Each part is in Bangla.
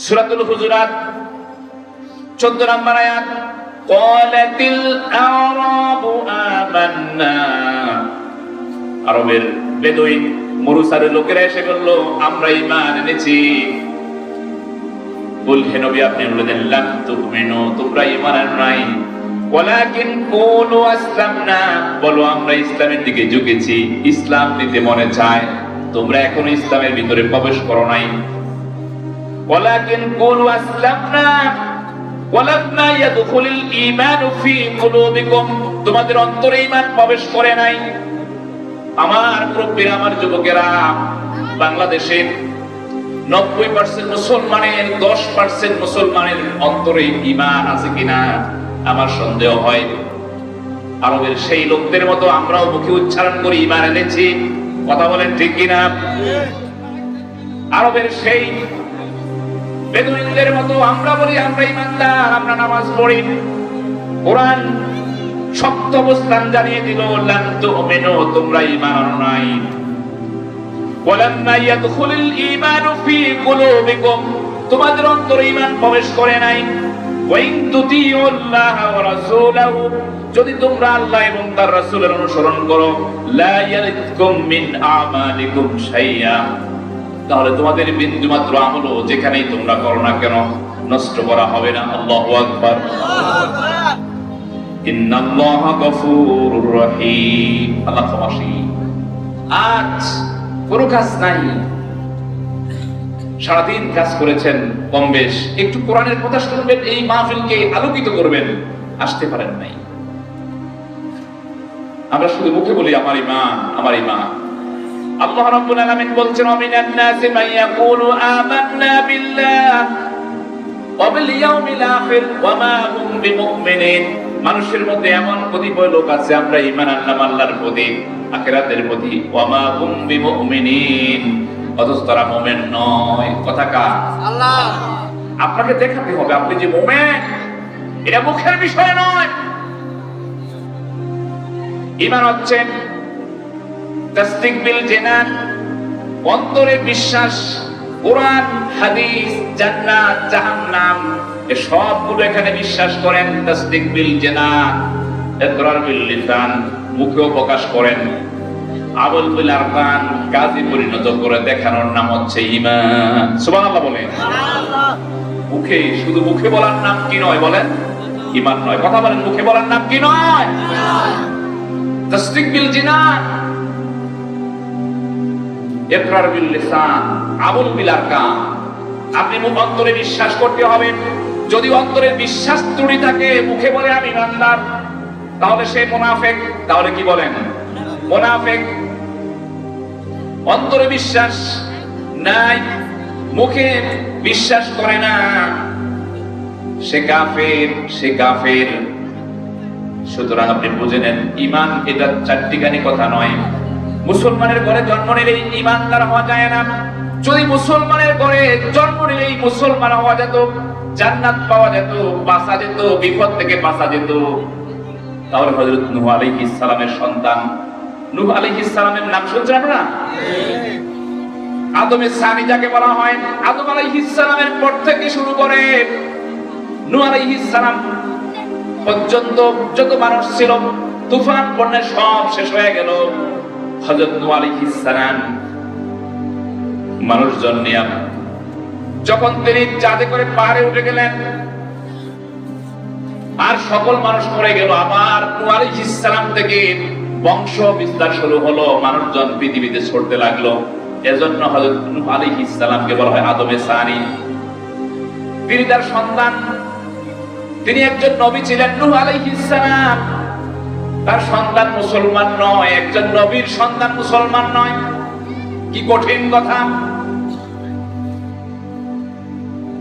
সূরাতুল হুজুরাত 14 নম্বর আয়াত আমান্না। আরবের লোকেরা এসে আমরা ঈমান এনেছি। বল, হে নবী, আপনি লাম তোমরা আনো নাই। ওয়ালাকিন কুলু আসলামনা। বলো, আমরা ইসলামের দিকে ঝুঁকেছি। ইসলাম নিতে মনে চায়। তোমরা এখনও ইসলামের ভিতরে প্রবেশ করো নাই। ওয়ালাকিন কুলু আসলামনা ওয়ালাম্মা ইয়াদখুলুল ঈমানু ফি কুলুবিকুম। তোমাদের অন্তরে ঈমান প্রবেশ করে নাই। আমার মুরব্বীরা, আমার যুবকেরা, বাংলাদেশের নব্বই পার্সেন্ট মুসলমানের, দশ পার্সেন্ট মুসলমানের অন্তরে ইমান আছে কিনা, আমার সন্দেহ হয়। আরবের সেই লোকদের মতো আমরাও মুখে উচ্চারণ করি ইমান এনেছি। কথা বলেন ঠিক কিনা? আরবের সেই বেদুইনদের মতো আমরা বলি, আমরা ইমানদার, আমরা নামাজ পড়ি। কোরআন শক্ত অবস্থান জানিয়ে দিল, লান তুমিনু, তোমরা আনো নাই। ওয়ালাম্মা ইয়াদখুলুল ঈমানু ফি কুলুবিকুম, তোমাদের অন্তরে ঈমান প্রবেশ করে নাই। ওয়াইন তুতিউল্লাহ ওয়া রাসূলাহু, যদি তোমরা আল্লাহ এবং তার রাসূলের অনুসরণ করো, লা ইয়ালিদকুম মিন আমালিকুম শাইয়া তাহলে তোমাদের বিন্দু মাত্র আমলও যেখানেই তোমরা করো না কেন, নষ্ট করা হবে না। আল্লাহু আকবার। কোনো কাজ নাই। সারাদিন কাজ করেছেন একটু এই আলোকিত করবেন। আসতে পারেন নাই। আমরা শুধু মুখে বলি, আমার ইমান আমার ইমান। আল্লাহ রাব্বুল আলামিন বলছেন মিনান নাসি মান ইয়াকুলু আমান্না বিল্লাহ ওয়া বিল ইয়াউমিল আখির ওয়া মা হুম বিমুমিনিন। মানুষের মধ্যে এমন কতিপয় লোক আছে আমরা ঈমান আনলাম আল্লাহর প্রতি আখিরাতের প্রতি। ওয়া মা হুম বিমুমিনিন। অথচ তারা মুমিন নয়। কথা কার? আল্লাহ। আপনাকে দেখাতে হবে আপনি যে মুমিন এটা মুখের বিষয় নয়। ঈমান হচ্ছে অন্তরে বিশ্বাস কোরআন হাদিস জান্নাত জাহান্নাম এ সবগুলো এখানে বিশ্বাস করেন তাসদিক বিল জিনান ইকরার বিল লিসান মুখেও প্রকাশ করেন। আমল বিল আরকান কাজে পরিণত করে দেখানোর নাম হচ্ছে ঈমান। সুবহানাল্লাহ বলেন। মুখে শুধু মুখে বলার নাম কি নয় বলেন? ঈমান নয়। কথা বলেন মুখে বলার নাম কি নয়? তাসদিক বিল জিনান ইকরার বিল লিসান, আমল বিল অন্তরে বিশ্বাস করতে হবে, যদি অন্তরে বিশ্বাস ত্রুটি থাকে, মুখে বলে আমি ইমানদার তাহলে সে মুনাফিক, তাহলে কি বলেন? মুনাফিক। অন্তরে বিশ্বাস নাই, মুখে বিশ্বাস করে না। সে কাফের সে কাফের। সুতরাং আপনি বুঝে নেন ইমান এটা চারটিখানি কথা নয়। মুসলমানের ঘরে জন্ম নিলেই ইমানদার হওয়া যায় না। যদি মুসলমানের ঘরে জন্ম নিলেই মুসলমান হওয়া যেত, জান্নাত পাওয়া যেত, বাঁচা যেত, বিপদ থেকে বাঁচা যেত। তাহলে হযরত নূহ আলাইহিস সালামের সন্তান, নূহ আলাইহিস সালামের নাম শুনছেন আপনারা? আদমের সানি যাকে বলা হয়, আদম আলাইহিস সালামের পর থেকে শুরু করে নূহ আলাইহিস সালাম পর্যন্ত যত মানুষ ছিল, তুফান বন্যা সব শেষ হয়ে গেল। মানুষজন যখন তিনি চাঁদে করে পাহাড়ে উঠে গেলেন, আর সকল মানুষ মরে গেল থেকে বংশ বিস্তার শুরু হলো, মানুষজন পৃথিবীতে ছড়তে লাগল। এজন্য হযরত নূহ আলাইহিস বলা হয় আদমে সানি। তিনি তার সন্তান, তিনি একজন নবী ছিলেন নূহ আলাইহিস সালাম। তার সন্তান মুসলমান নয়, একজন নবীর সন্তান মুসলমান নয়। কি কঠিন কথা।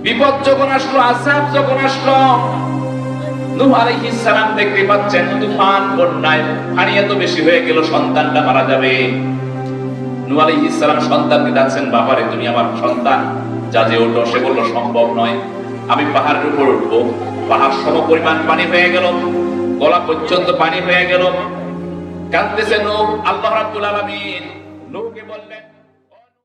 বিপদ যখন আসলো আসাব যখন আসলো পানি এত বেশি হয়ে গেল, সন্তানটা মারা যাবে। বাবারে তুমি আমার সন্তান। যা যে ওঠো সে সম্ভব নয়। আমি পাহাড়ের উপর উঠবো। পাহাড় সম পরিমাণ পানি হয়ে গেল। গলা পর্যন্ত পানি হয়ে গেল। কাঁদতেছে নূহ আল্লাহ রাব্বুল আলামিন। নূহকে বললেন